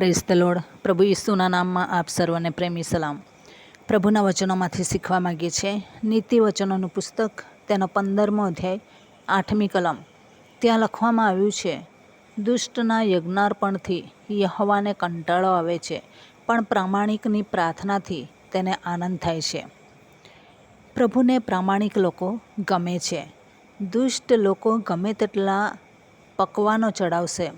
Praise પ્રભુ ઈસુના નામમાં આપ સર્વને પ્રેમી સલામ. પ્રભુના વચનોમાંથી શીખવા માગીએ છીએ. નીતિ વચનોનું પુસ્તક, તેનો પંદરમો અધ્યાય, આઠમી કલમ. ત્યાં લખવામાં આવ્યું છે, દુષ્ટના યજ્ઞાર્પણથી યહવાને કંટાળો આવે છે, પણ પ્રામાણિકની પ્રાર્થનાથી તેને આનંદ થાય છે. પ્રભુને પ્રામાણિક લોકો ગમે છે. દુષ્ટ લોકો ગમે તેટલા પકવાનો ચડાવશે,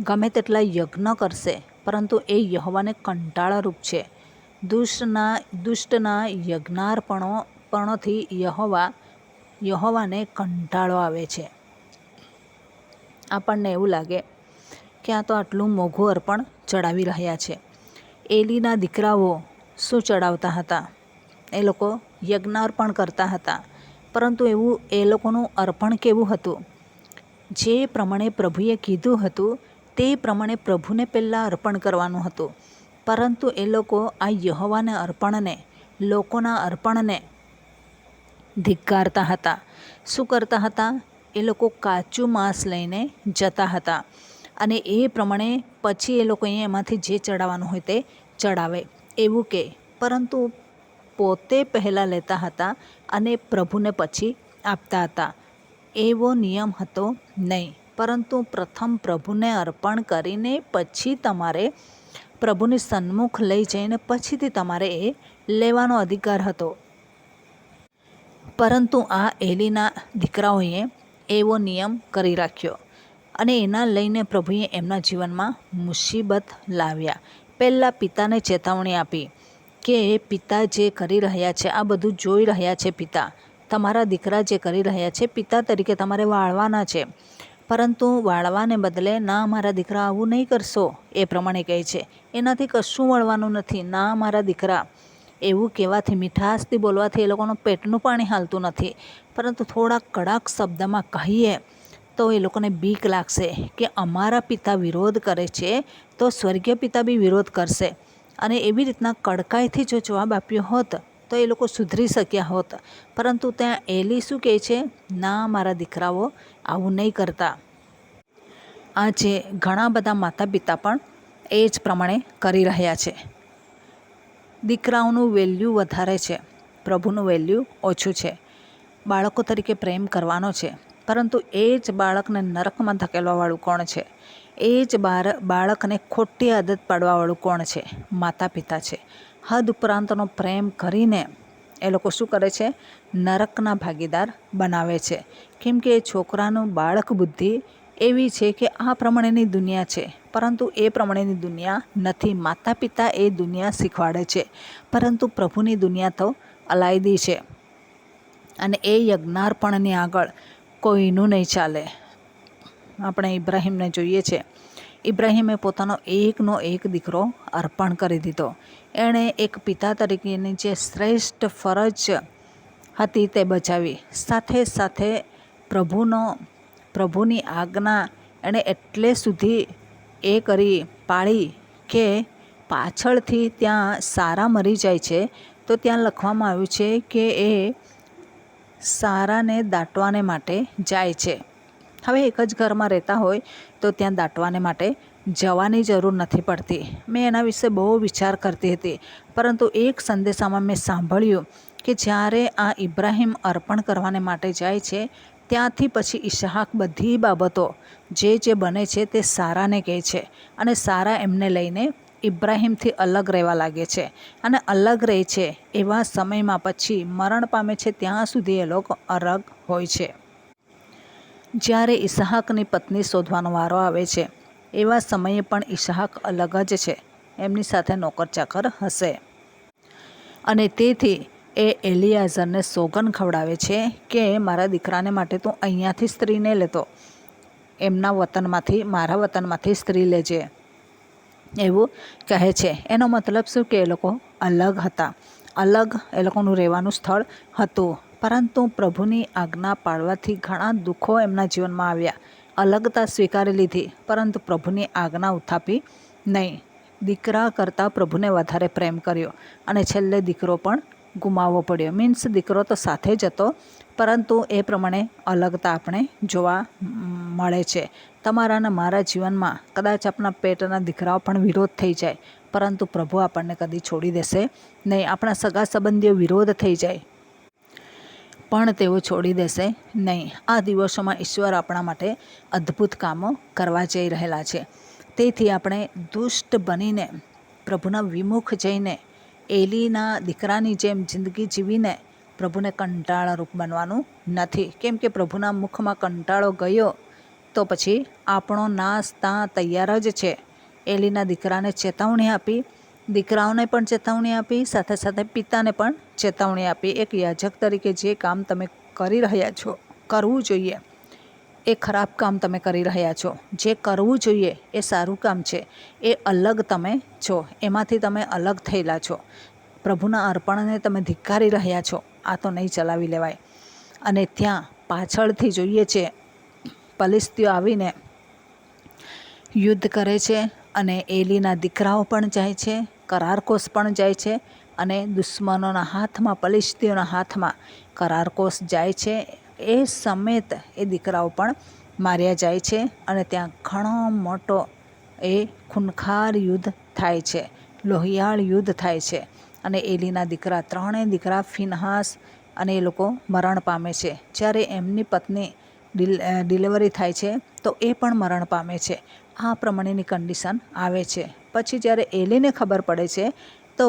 ગમે તેટલા યજ્ઞ કરશે પરંતુ એ યહવાને કંટાળારૂપ છે. દુષ્ટના દુષ્ટના યજ્ઞાર્પણો, પણોથી યહોવા, યહોવાને કંટાળો આવે છે. આપણને એવું લાગે કે આ તો આટલું મોઘું અર્પણ ચડાવી રહ્યા છે. એલીના દીકરાઓ શું ચડાવતા હતા? એ લોકો યજ્ઞાર્પણ કરતા હતા. પરંતુ એવું એ લોકોનું અર્પણ કેવું હતું? જે પ્રમાણે પ્રભુએ કીધું હતું તે પ્રમાણે પ્રભુને પહેલાં અર્પણ કરવાનું હતું. પરંતુ એ લોકો આ યહોવાને અર્પણને, લોકોના અર્પણને ધિક્કારતા હતા. શું કરતા હતા? એ લોકો કાચું માંસ લઈને જતા હતા અને એ પ્રમાણે પછી એ લોકો એમાંથી જે ચડાવવાનું હોય તે ચડાવે. એવું કે, પરંતુ પોતે પહેલાં લેતા હતા અને પ્રભુને પછી આપતા હતા. એવો નિયમ હતો નહીં. પરંતુ પ્રથમ પ્રભુને અર્પણ કરીને પછી તમારે પ્રભુની સન્મુખ લઈ જઈને પછીથી તમારે એ લેવાનો અધિકાર હતો. પરંતુ આ એલીના દીકરાઓએ એવો નિયમ કરી રાખ્યો અને એના લઈને પ્રભુએ એમના જીવનમાં મુસીબત લાવ્યા. પહેલાં પિતાને ચેતવણી આપી કે પિતા, જે કરી રહ્યા છે, આ બધું જોઈ રહ્યા છે પિતા. તમારા દીકરા જે કરી રહ્યા છે, પિતા તરીકે તમારે વાળવાના છે. પરંતુ વાળવાને બદલે, ના, મારા દીકરા આવું નહીં કરશો. એ પ્રમાણે કહે છે. એનાથી કશું વળવાનું નથી. ના, મારા દીકરા. એવું કહેવાથી મીઠાશથી બોલવાથી એ લોકોનું પેટનું પાણી હાલતું નથી. પરંતુ થોડા કડક શબ્દમાં કહીએ તો એ લોકોને બીક લાગશે કે અમારા પિતા વિરોધ કરે છે તો સ્વર્ગીય પિતા બી વિરોધ કરશે. અને એવી રીતના કડકાઈથી જો જવાબ આપ્યો હોત તો એ લોકો સુધરી શક્યા હોત. પરંતુ ત્યાં એલી શું કહે છે? ના, મારા દીકરાઓ, આવું નહીં કરતા. આજે ઘણા બધા માતા પિતા પણ એ જ પ્રમાણે કરી રહ્યા છે. દીકરાઓનું વેલ્યુ વધારે છે. પ્રભુનું વેલ્યુ ઓછું છે. બાળકો તરીકે પ્રેમ કરવાનો છે. પરંતુ એ જ બાળકને નરકમાં ધકેલવાવાળું કોણ છે? એ જ બાળકને ખોટી આદત પાડવાવાળું કોણ છે? માતા પિતા છે. હદ ઉપરાંતનો પ્રેમ કરીને એ લોકો શું કરે છે? નરકના ભાગીદાર બનાવે છે. કેમ કે એ છોકરાનું બાળક બુદ્ધિ એવી છે કે આ પ્રમાણેની દુનિયા છે. પરંતુ એ પ્રમાણેની દુનિયા નથી. માતા પિતા એ દુનિયા શીખવાડે છે. પરંતુ પ્રભુની દુનિયા તો અલાયદી છે. અને એ યજ્ઞાર્પણની આગળ કોઈનું નહીં ચાલે. આપણે ઇબ્રાહીમને જોઈએ છે. ઇબ્રાહીમે પોતાનો એકનો એક દીકરો અર્પણ કરી દીધો. એણે એક પિતા તરીકેની જે શ્રેષ્ઠ ફરજ હતી તે બચાવી સાથે સાથે પ્રભુનો, પ્રભુની આજ્ઞા એણે એટલે સુધી એ કરી પાળી કે પાછળથી ત્યાં સારા મરી જાય છે. તો ત્યાં લખવામાં આવ્યું છે કે એ સારાને દાટવાને માટે જાય છે. હવે એક જ ઘરમાં રહેતા હોય તો ત્યાં દાટવાને માટે જવાની જરૂર નથી પડતી. મેં એના વિશે બહુ વિચાર કરતી હતી, પરંતુ એક સંદેશામાં મેં સાંભળ્યું કે જ્યારે આ ઇબ્રાહિમ અર્પણ કરવાને માટે જાય છે, ત્યાંથી પછી ઈશહાક બધી બાબતો જે જે બને છે તે સારાને કહે છે અને સારા એમને લઈને ઇબ્રાહિમથી અલગ રહેવા લાગે છે અને અલગ રહે છે એવા સમયમાં પછી મરણ પામે છે ત્યાં સુધી એ લોકો અરગ હોય છે. જ્યારે ઇસહાકની પત્ની શોધવાનો વારો આવે છે, એવા સમયે પણ ઇસહાક અલગ જ છે. એમની સાથે નોકર ચાકર હશે. અને તેથી એ એલિયાઝરને સોગન ખવડાવે છે કે, મારા દીકરાને માટે તું અહીંયાથી સ્ત્રીને લેતો. એમના વતનમાંથી, મારા વતનમાંથી સ્ત્રી લેજે. એવું કહે છે. એનો મતલબ શું? કે એ લોકો અલગ હતા. અલગ એ લોકોનું રહેવાનું સ્થળ હતું. પરંતુ પ્રભુની આજ્ઞા પાળવાથી ઘણા દુઃખો એમના જીવનમાં આવ્યા. અલગતા સ્વીકારી લીધી, પરંતુ પ્રભુની આજ્ઞા ઉથાપી નહીં. દીકરા કરતાં પ્રભુને વધારે પ્રેમ કર્યો અને છેલ્લે દીકરો પણ ગુમાવવો પડ્યો. મીન્સ દીકરો તો સાથે જ હતો, પરંતુ એ પ્રમાણે અલગતા આપણે જોવા મળે છે. તમારા અને મારા જીવનમાં કદાચ આપણા પેટના દીકરાઓ પણ વિરોધ થઈ જાય, પરંતુ પ્રભુ આપણને કદી છોડી દેશે નહીં. આપણા સગા સંબંધીઓ વિરોધ થઈ જાય પણ તેઓ છોડી દેશે નહીં. આ દિવસોમાં ઈશ્વર આપણા માટે અદ્ભુત કામો કરવા જઈ રહેલા છે. તેથી આપણે દુષ્ટ બનીને, પ્રભુના વિમુખ જઈને, એલીના દીકરાની જેમ જિંદગી જીવીને પ્રભુને કંટાળારૂપ બનવાનું નથી. કેમ કે પ્રભુના મુખમાં કંટાળો ગયો, તો પછી આપણો નાશ ત્યાં તૈયાર જ છે. એલીના દીકરાને ચેતવણી આપી દીકરાઓને પણ ચેતવણી આપી, સાથે સાથે પિતાને પણ ચેતવણી આપી. એક યાજક તરીકે જે કામ તમે કરી રહ્યા છો, કરવું જોઈએ. એ ખરાબ કામ તમે કરી રહ્યા છો. જે કરવું જોઈએ, એ સારું કામ છે. એ અલગ તમે છો. એમાંથી તમે અલગ થયેલા છો. પ્રભુના અર્પણને તમે ધિક્કારી રહ્યા છો. આ તો નહીં ચલાવી લેવાય. અને ત્યાં પાછળથી જોઈએ છે, પલિસ્તીઓ આવીને યુદ્ધ કરે છે. અને એલીના દીકરાઓ પણ જાય છે કરારકોસ પણ જાય છે અને દુશ્મનોના હાથમાં પલિસ્તીઓના હાથમાં કરારકોસ જાય છે. એ સમેત એ દીકરાઓ પણ માર્યા જાય છે અને ત્યાં ઘણો મોટો એ ખૂનખાર યુદ્ધ થાય છે, લોહિયાળ યુદ્ધ થાય છે અને એલીના દીકરા ત્રણેય દીકરા ફિનહાસ અને એ લોકો મરણ પામે છે. જ્યારે એમની પત્ની ડિલિવરી થાય છે તો એ પણ મરણ પામે છે. આ પ્રમાણેની કન્ડિશન આવે છે. પછી જ્યારે એલીને ખબર પડે છે, તો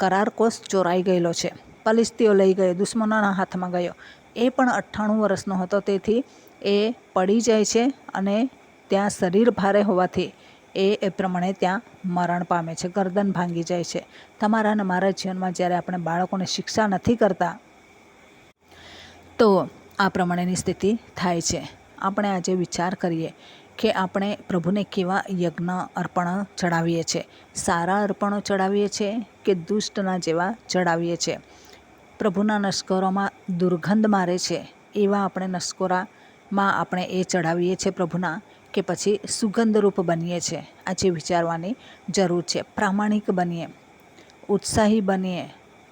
કરાર કોષ ચોરાઈ ગયેલો છે. પલિસ્તીઓ લઈ ગયો, દુશ્મનોના હાથમાં ગયો. એ પણ અઠ્ઠાણું વર્ષનો હતો, તેથી એ પડી જાય છે અને ત્યાં શરીર ભારે હોવાથી એ એ પ્રમાણે ત્યાં મરણ પામે છે, ગરદન ભાંગી જાય છે. તમારા અને મારા જીવનમાં જ્યારે આપણે બાળકોને શિક્ષા નથી કરતા, તો આ પ્રમાણેની સ્થિતિ થાય છે. આપણે આજે વિચાર કરીએ કે આપણે પ્રભુને કેવા યજ્ઞ અર્પણ ચડાવીએ છીએ? સારા અર્પણો ચડાવીએ છીએ કે દુષ્ટના જેવા ચડાવીએ છીએ? પ્રભુના નસ્કરોમાં દુર્ગંધ મારે છે, એવા આપણે નસ્કોરામાં આપણે એ ચડાવીએ છીએ પ્રભુના કે પછી સુગંધરૂપ બનીએ છીએ. આજે વિચારવાની જરૂર છે. પ્રામાણિક બનીએ, ઉત્સાહી બનીએ,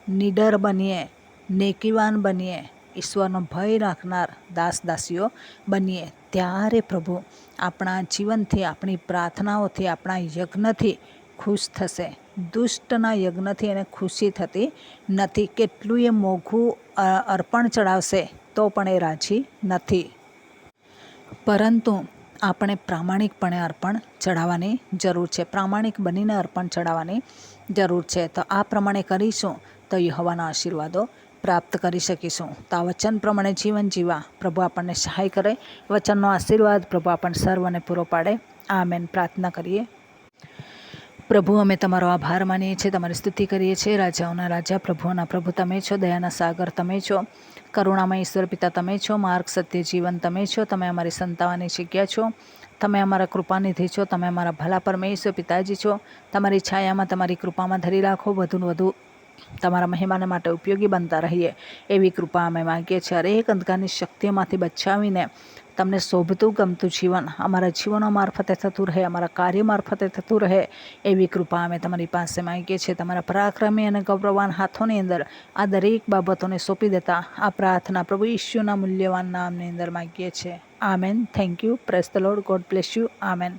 નીડર બનીએ, નેકીવાન બનીએ ઈશ્વરનો ભય રાખનાર દાસ દાસીઓ બનીએ. ત્યારે પ્રભુ આપણા જીવનથી, આપણી પ્રાર્થનાઓથી, આપણા યજ્ઞથી ખુશ થશે. દુષ્ટના યજ્ઞથી એને ખુશી થતી નથી. કેટલું એ મોઘું અર્પણ ચડાવશે તો પણ એ રાજી નથી. પરંતુ આપણે પ્રામાણિકપણે અર્પણ ચડાવવાની જરૂર છે. પ્રામાણિક બનીને અર્પણ ચડાવવાની જરૂર છે. તો આ પ્રમાણે કરીશું તો યહોવાના આશીર્વાદો પ્રાપ્ત કરી શકીશું. તો આ વચન પ્રમાણે જીવન જીવા પ્રભુ આપણને સહાય કરે. વચનનો આશીર્વાદ પ્રભુ આપણને સર્વને પૂરો પાડે. આ મેન પ્રાર્થના કરીએ. પ્રભુ, અમે તમારો આભાર માનીએ છીએ, તમારી સ્તુતિ કરીએ છીએ. રાજાઓના રાજા, પ્રભુઓના પ્રભુ તમે છો. દયાના સાગર તમે છો. કરુણામય ઈશ્વર પિતા તમે છો. માર્ગ, સત્ય, જીવન તમે છો. તમે અમારી સંતાવાની જગ્યા છો. તમે અમારા કૃપાનિધિ છો. તમે અમારા ભલા પરમેશ્વર પિતાજી છો. તમારી છાયામાં, તમારી કૃપામાં ધરી રાખો. વધુને વધુ તમારા મહેમાનો માટે ઉપયોગી બનતા રહીએ એવી કૃપા અમે માગીએ છીએ. હરેક અંધકારની શક્તિઓમાંથી બચાવીને તમને શોભતું, ગમતું જીવન અમારા જીવનો મારફતે થતું રહે, અમારા કાર્ય મારફતે થતું રહે એવી કૃપા અમે તમારી પાસે માગીએ છીએ. તમારા પરાક્રમી અને ગૌરવવાન હાથોની અંદર આ દરેક બાબતોને સોંપી દેતા આ પ્રાર્થના પ્રભુ ઈશ્યુના મૂલ્યવાન નામની અંદર માગીએ છીએ. Amen. Thank you. Praise Lord God bless you. Amen.